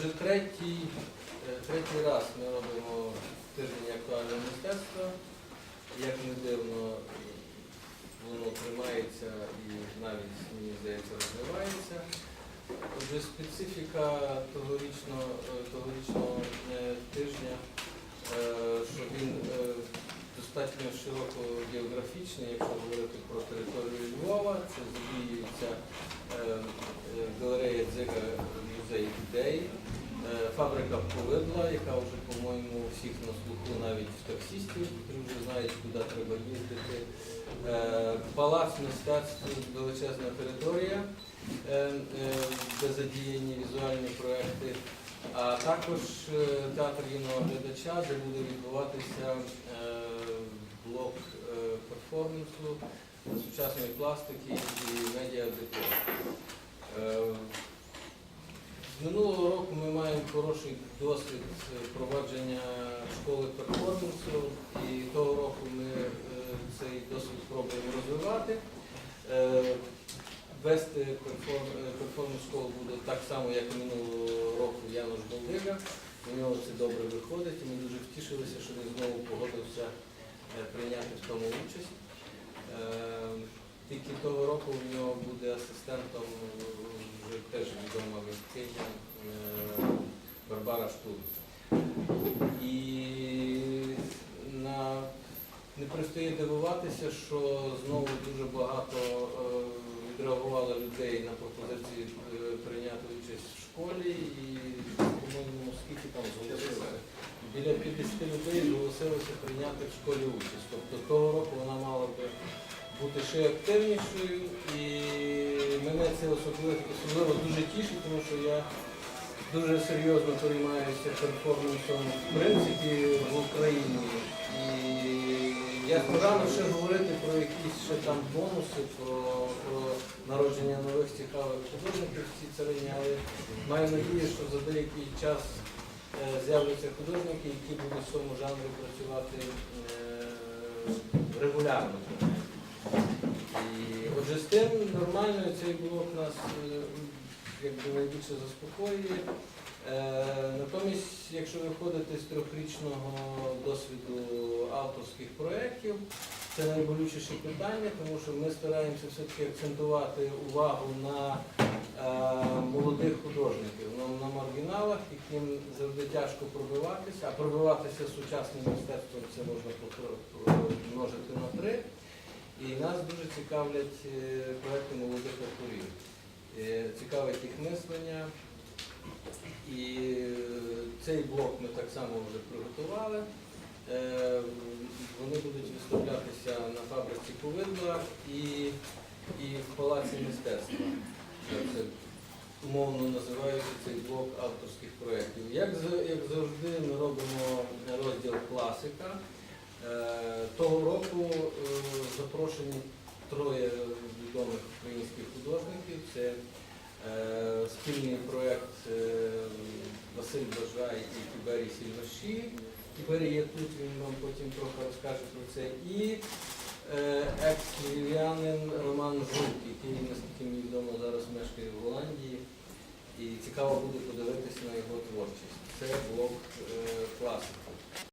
Отже, третій, е, третій раз ми робимо тиждень актуального мистецтва. Як не дивно, воно тримається і навіть, мені здається, розвивається. Отже, специфіка тогорічного, е, тогорічного е, тижня, що він достатньо широко географічний, якщо говорити про територію Львова, це задіюється галерея Дзига музей ідей, е, фабрика повидла, яка вже, по-моєму, всіх на слуху навіть в таксістів, які вже знають, куди треба їздити. Е, Палац мистецтв величезна територія, е, де задіяні візуальні проекти, а також театр юного глядача, де буде відбуватися блок перформансу сучасної пластики і медіадекор. Е, З минулого року ми маємо хороший досвід е, провадження школи перформансу, і того року ми е, цей досвід спробуємо розвивати. Е, Вести перформанс школу буде так само, як минулого року Януш Болдига. У нього це добре виходить, і ми дуже втішилися, що він знову погодився е, прийняти в тому участь. Тільки того року в нього буде асистентом е, вже теж відома мисткиня е, Барбара Штур. І на... не пристає дивуватися, що знову дуже багато е, відреагувало людей на пропозиції прийняти участь в школі і, по-моєму, скільки там зголосилося? Біля 50 людей зголосилося прийняти в школі участь. Тобто того року вона мала би бути ще активнішою і мене це особливо, особливо дуже тішить, тому що я дуже серйозно переймаюся перформансом в принципі в Україні. І я рано ще говорити про якісь ще там бонуси, про, про народження нових цікавих художників в цій царині, але маю надію, що за деякий час е, з'являться художники, які будуть в цьому жанрі працювати е, регулярно. Отже, з тим нормально цей блок нас е, якби найбільше заспокоює. Е, Натомість, якщо виходити з трьохрічного досвіду авторських проєктів, це найболючіше питання, тому що ми стараємося все-таки акцентувати увагу на е, молодих художників, на маргіналах, яким завжди тяжко пробиватися, а пробиватися сучасним мистецтвом це можна множити на три. І нас дуже цікавлять е, проекти молодих авторів. Е, Цікавить їх мислення. І е, цей блок ми так само вже приготували. Вони будуть виставлятися на фабриці повидла і, і в палаці мистецтва. Це умовно називається цей блок авторських проєктів. Як, як завжди, ми робимо розділ класика. Е, Того року е, запрошені троє відомих українських художників. Це е, спільний проєкт Василь Бажай і Тіберій Сільваші. Тіберій є тут, він вам потім трохи розкаже про це. І екс-львів'янин Роман Жук, який, наскільки мені відомо, зараз мешкає в Голландії. І цікаво буде подивитися на його творчість. Це блок класики.